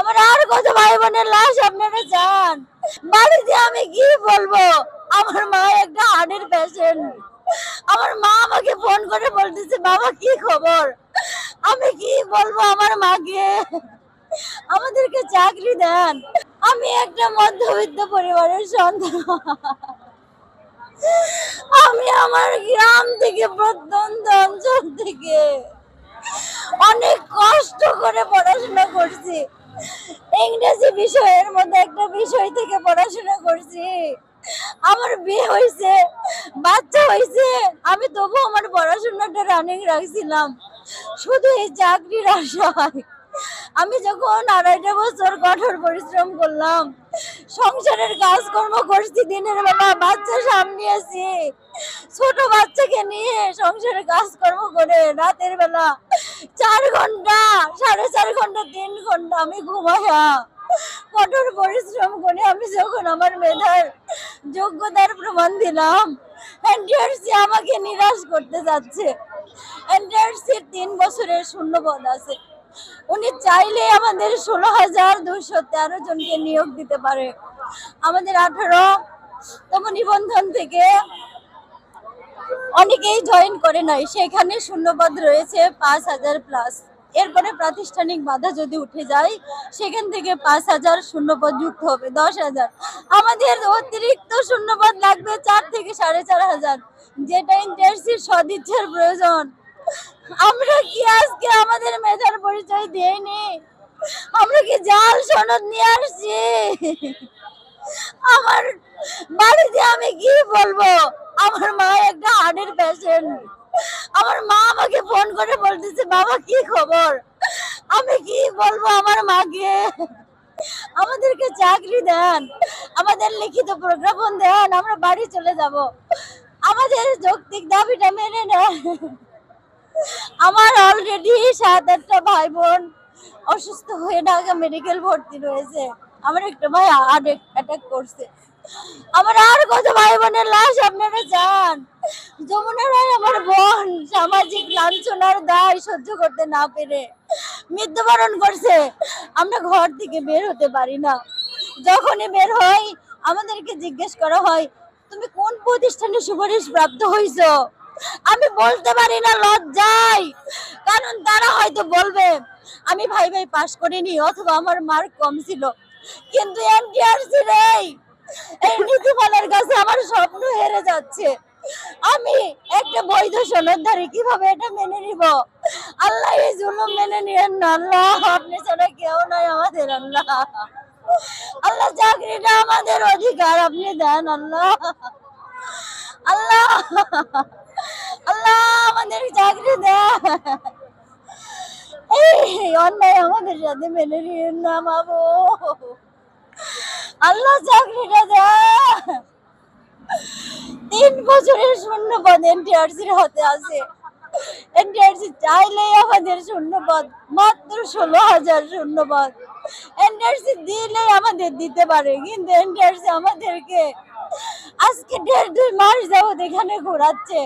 আমার আর কত ভাই বোনের লাশ আপনারা চান? বাড়িতে আমি কি বলব? আমার মা একটা হার্টের পেশেন্ট আমার মা আমাকে ফোন করে বলতেছে, বাবা, কি খবর? আমি কি বলব আমার মাকে? আমাদেরকে চাকরি দেন। আমি একটা মধ্যবিত্ত পরিবারের সন্তান। আমি আমার গ্রাম থেকে, প্রত্যন্ত অঞ্চল থেকে অনেক কষ্ট করে পড়াশোনা করছি। ইংরেজি বিষয়ের মধ্যে একটা বিষয় থেকে পড়াশোনা করছি। আমার বিয়ে হয়েছে, বাচ্চা হয়েছে, আমি তবু আমার পড়াশোনাটা রানিং রাখছিলাম। শুধু এই চাকরির আশায়। আমি যখন আড়াইটা বছর কঠোর পরিশ্রম করলাম সংসারের কাজকর্ম করছি, দিনের বেলা বাচ্চা সামনে আছি ছোট বাচ্চাকে নিয়ে সংসারের কাজকর্ম করে রাতের বেলা চার ঘণ্টা, সাড়ে চার ঘণ্টা, তিন ঘণ্টা আমি ঘুমাইয়া কঠোর পরিশ্রম করে আমি যখন আমার মেধার যোগ্যতার প্রমাণ দিলাম, এনটিআরসি আমাকে নিরাশ করতে যাচ্ছে। এনটিআরসির তিন বছরের শূন্য পদ আছে। উনি চাইলে আমাদের ষোলো হাজার দুশো তেরো জনকে নিয়োগ দিতে পারে। আমাদের আঠারো তম নিবন্ধন থেকে অনেকেই জয়েন করে নাই। সেখানে শূন্যপদ রয়েছে পাঁচ হাজার প্লাস এরপরে প্রাতিষ্ঠানিক বাধা যদি উঠে যায়, সেখান থেকে পাঁচ হাজার শূন্যপদ যুক্ত হবে, দশ হাজার। আমাদের অতিরিক্ত শূন্যপদ লাগবে চার থেকে সাড়ে চার হাজার। যেটা ইন্টার্সির সদিচ্ছার প্রয়োজন। আমরা কি আজকে আমাদের মেধার পরিচয় দেইনি? আমরা কি জাল সনদ নিয়ে আসছি? আমার বাড়িতে আমি কি বলব? আমার মা একটা হার্টের পেশেন্ট আমার মা আমাকে ফোন করে বলতেছে, বাবা, কি খবর? আমি কি বলব আমার মাকে? আমাদেরকে চাকরি দেন, আমাদের লিখিত প্রজ্ঞাপন দেন, আমরা বাড়ি চলে যাব। আমাদের যৌক্তিক দাবিটা মেনে নেন। আমার অলরেডি সাত আটটা ভাই বোন অসুস্থ হয়ে ঢাকা মেডিকেল ভর্তি রয়েছে। আমার একটা ভাই হার্ট অ্যাটাক করছে। আমার আর কত ভাই বোনের লাশ আপনারা চান যমুনা রায় আমার বোন সামাজিক লাঞ্ছনার দায় সহ্য করতে না পেরে মৃত্যুবরণ করছে। আমরা ঘর থেকে বের হতে পারি না। যখনই বের হই, আমাদেরকে জিজ্ঞেস করা হয়, তুমি কোন প্রতিষ্ঠানে সুপারিশ প্রাপ্ত হইছো? আমি বলতে পারি না, লজ্জায়। কারণ তারা হয়তো বলবে, আমি ভাই ভাই পাশ করিনি, অথবা আমার মার্ক কম ছিল। কিন্তু এনটিআরসি নেই। এই নীতিমালার কাছে আমার স্বপ্ন হেরে যাচ্ছে। আমি একটা বৈধ সনদধারী, কীভাবে এটা মেনে নিব? আল্লাহ এই জুলুম মেনে নিয়েন না, আল্লাহ। আপনি ছাড়া কেউ নাই আমাদের, আল্লাহ। আল্লাহ চাকরিটা আমাদের অধিকার, আপনি দেন, আল্লাহ। আল্লাহ। আমাদের চাকরি এই অন্যায় আমাদের সাথে মেনে না বাবু আল্লাহ চাকরিটা তিন বছরের শূন্য পদ এনটিআরসির হাতে আছে। এনটিআরসি চাইলেই আমাদের শূন্য পদ মাত্র ষোলো হাজার শূন্য পদ এনটিআরসি দিলেই আমাদের দিতে পারে, কিন্তু এনটিআরসি আমাদেরকে আজকে দেড় দুই মাস যাবত এখানে ঘোরাচ্ছে।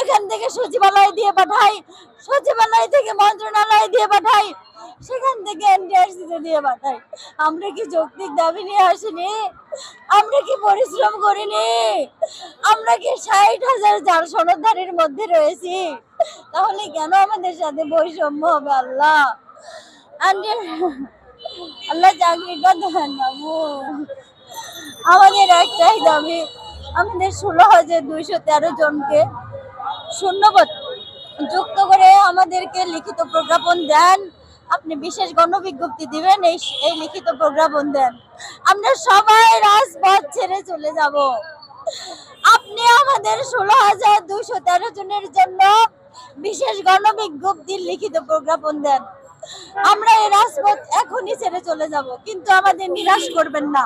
এখান থেকে সচিবালয় দিয়ে পাঠাই, সচিবালয় থেকে মন্ত্রণালয় দিয়ে পাঠাই, সেখান থেকে এনটিআরসি তে দিয়ে পাঠাই। আমরা কি যৌক্তিক দাবি নিয়ে আসিনি? আমরা কি পরিশ্রম করিনি? আমরা কি ষাট হাজার জাল সনদধারীর মধ্যে রয়েছি? তাহলে কেন আমাদের সাথে বৈষম্য হবে আল্লাহ? আল্লাহ দেন বাবু আমাদের একটাই দাবি, আমাদের ষোলো হাজার দুইশো তেরো জনকে শূন্যপদ যুক্ত করে আমাদেরকে লিখিত প্রজ্ঞাপন দেন। আপনি বিশেষ গণবিজ্ঞপ্তি দিবেন, এই এই লিখিত প্রজ্ঞাপন দেন। আমরা সবাই রাজপথ ছেড়ে চলে যাব। আপনি আমাদের ষোলো হাজার দুইশো তেরো জনের জন্য বিশেষ গণবিজ্ঞপ্তির লিখিত প্রজ্ঞাপন দেন। আমরা এই রাজপথ এখনই ছেড়ে চলে যাব, কিন্তু আমাদের নিরাশ করবেন না।